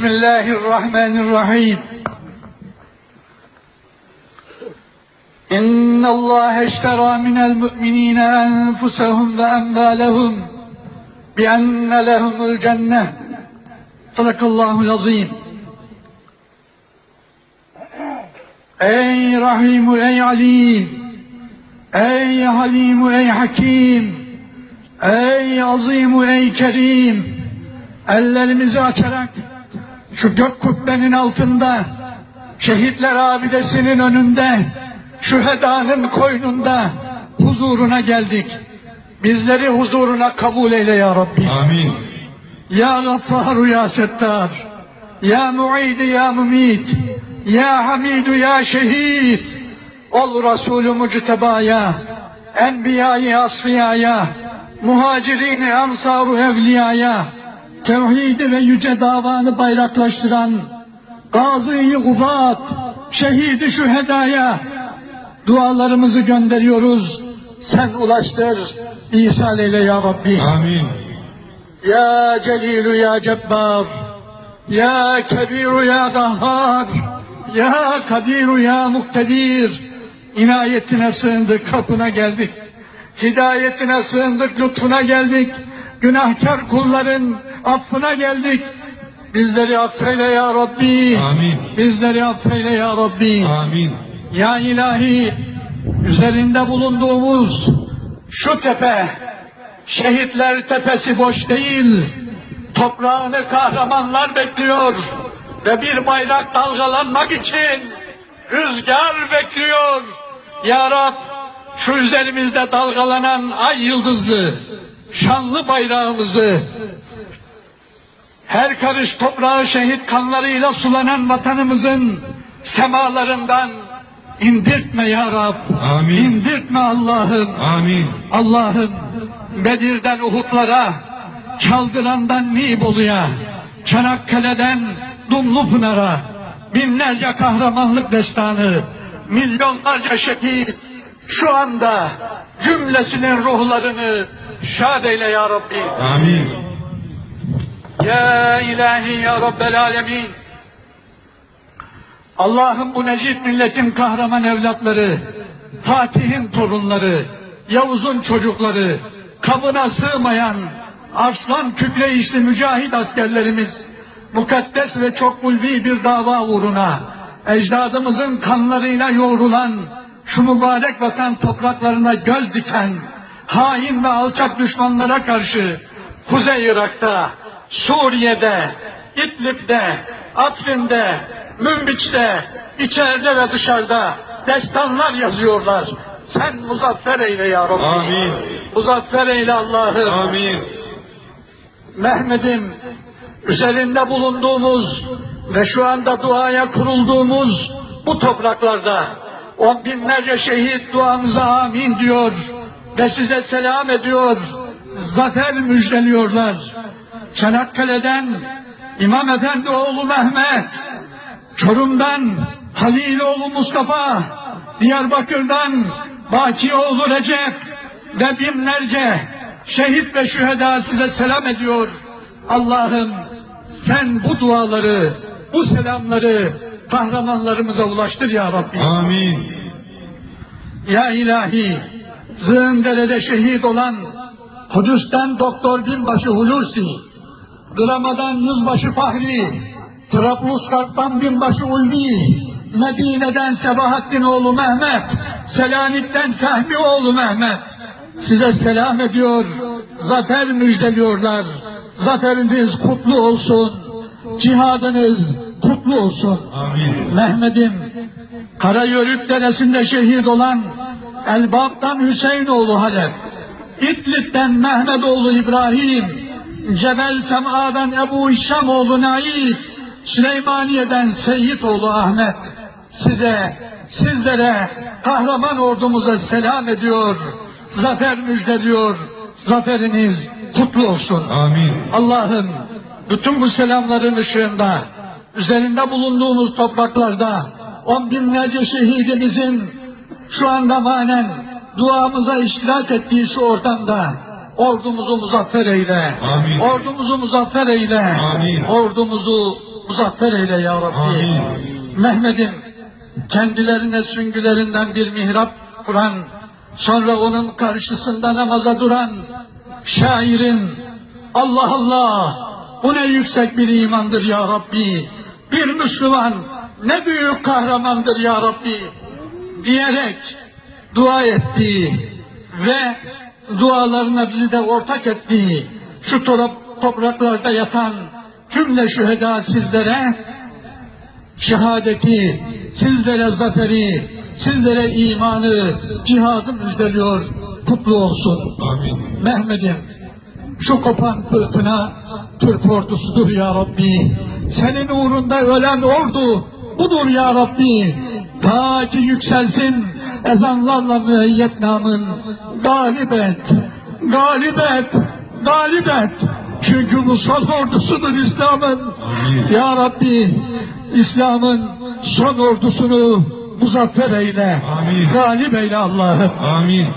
بسم الله الرحمن الرحيم إن الله اشترى من المؤمنين أنفسهم وأموالهم بأن لهم الجنة صدق الله العظيم Ey Rahim, ey Alim, ey Halim, ey Hakim, ey Azim, ey Kerim, ellerimizi açarak şu gök kubbenin altında, şehitler abidesinin önünde, şühedanın koynunda huzuruna geldik. Bizleri huzuruna kabul eyle ya Rabbi. Amin. Ya Gaffaru ya Settar, Ya Mu'idi ya Mumit, Ya Hamidu ya Şehit, ol Resulü Mucteba'ya, Enbiya-i Asfiya'ya, Muhacirin-i Ansar-ı Evliya'ya, tevhidi ve yüce davanı bayraklaştıran Gazı-i Gufat, şehidi şu hedaya dualarımızı gönderiyoruz. Sen ulaştır, İsa ile ya Rabbi. Amin. Ya Celilu ya Cebbar, ya Kebiru ya Dahhar, ya Kadiru ya Muktedir. İnayetine sığındık, kapına geldik. Hidayetine sığındık, lütfuna geldik günahkar kulların affına geldik bizleri affeyle ya Rabbi Amin. bizleri affeyle ya Rabbi Amin. ya ilahi üzerinde bulunduğumuz şu tepe şehitler tepesi boş değil. Toprağını kahramanlar bekliyor ve bir bayrak dalgalanmak için rüzgar bekliyor. Ya Rab şu üzerimizde dalgalanan ay yıldızlı şanlı bayrağımızı her karış toprağı şehit kanlarıyla sulanan vatanımızın semalarından indirtme ya Rab. Amin. İndirtme Allah'ım. Amin. Allah'ım Bedir'den Uhud'lara, Çaldıran'dan Nibolu'ya, Çanakkale'den Dumlupınar'a binlerce kahramanlık destanı, milyonlarca şehit şu anda cümlesinin ruhlarını şad eyle ya Rabbi. Amin. Ya ilahi ya Rabbel alemin. Allah'ım bu Necip milletin kahraman evlatları, Fatih'in torunları, Yavuz'un çocukları, kabına sığmayan arslan kükreyişli mücahit askerlerimiz, mukaddes ve çok ulvi bir dava uğruna, ecdadımızın kanlarıyla yoğrulan, şu mübarek vatan topraklarına göz diken, hain ve alçak düşmanlara karşı, Kuzey Irak'ta, Suriye'de, İdlib'de, Afrin'de, Münbiç'te, içeride ve dışarıda destanlar yazıyorlar. Sen muzaffer eyle ya Rabbi. Amin. Muzaffer eyle Allah'ım. Amin. Mehmet'im üzerinde bulunduğumuz ve şu anda duaya kurulduğumuz bu topraklarda on binlerce şehit duamıza amin diyor ve size selam ediyor. Zafer müjdeliyorlar. Çanakkale'den İmam Efendi oğlu Mehmet, Çorum'dan Haliloğlu Mustafa, Diyarbakır'dan Bakioğlu Recep ve binlerce şehit ve şüheda size selam ediyor. Allah'ım sen bu duaları, bu selamları kahramanlarımıza ulaştır ya Rabbi. Amin. Ya ilahi, Zığındere'de şehit olan Kudüs'ten Doktor Binbaşı Hulusi, Drama'dan Yüzbaşı Fahri, Trablusgarp'tan Binbaşı Ulvi, Medine'den Sebahattin oğlu Mehmet, Selanik'ten Fehmi oğlu Mehmet, size selam ediyor, zafer müjdeliyorlar. Zaferiniz kutlu olsun, cihadınız kutlu olsun. Amin. Mehmet'im, Karayörük Deresi'nde şehit olan Elbap'tan Hüseyinoğlu Halef, İdlib'den Mehmetoğlu İbrahim, Cebel Sema'dan Ebu İşşamoğlu Naif, Süleymaniye'den Seyyitoğlu Ahmet, size, sizlere, kahraman ordumuza selam ediyor, zafer müjdeliyor, zaferiniz kutlu olsun. Amin. Allah'ım bütün bu selamların ışığında üzerinde bulunduğumuz topraklarda on binlerce şehidimizin şu anda manen duamıza iştirak ettiği şu ortamda ordumuzu muzaffer eyle. Amin. Ordumuzu muzaffer eyle. Amin. Ordumuzu muzaffer eyle ya Rabbi. Amin. Mehmet'in kendilerine süngülerinden bir mihrap kuran, sonra onun karşısında namaza duran şairin Allah Allah bu ne yüksek bir imandır ya Rabbi. Bir Müslüman ne büyük kahramandır ya Rabbi diyerek dua ettiği ve dualarına bizi de ortak ettiği şu top- topraklarda yatan cümle şüheda sizlere şehadeti, sizlere zaferi, sizlere imanı, cihadı müjdeliyor. Kutlu olsun. Amin. Mehmet'im şu kopan fırtına Türk ordusudur ya Rabbi. Senin uğrunda ölen ordu budur ya Rabbi. Ta ki yükselsin ezanlarla müeyyet namın. Galip et, galip et, galip et. Çünkü son ordusudur İslam'ın. Ya Rabbi İslam'ın son ordusunu muzaffer eyle. Amin. Galip eyle Allah'ım. Amin.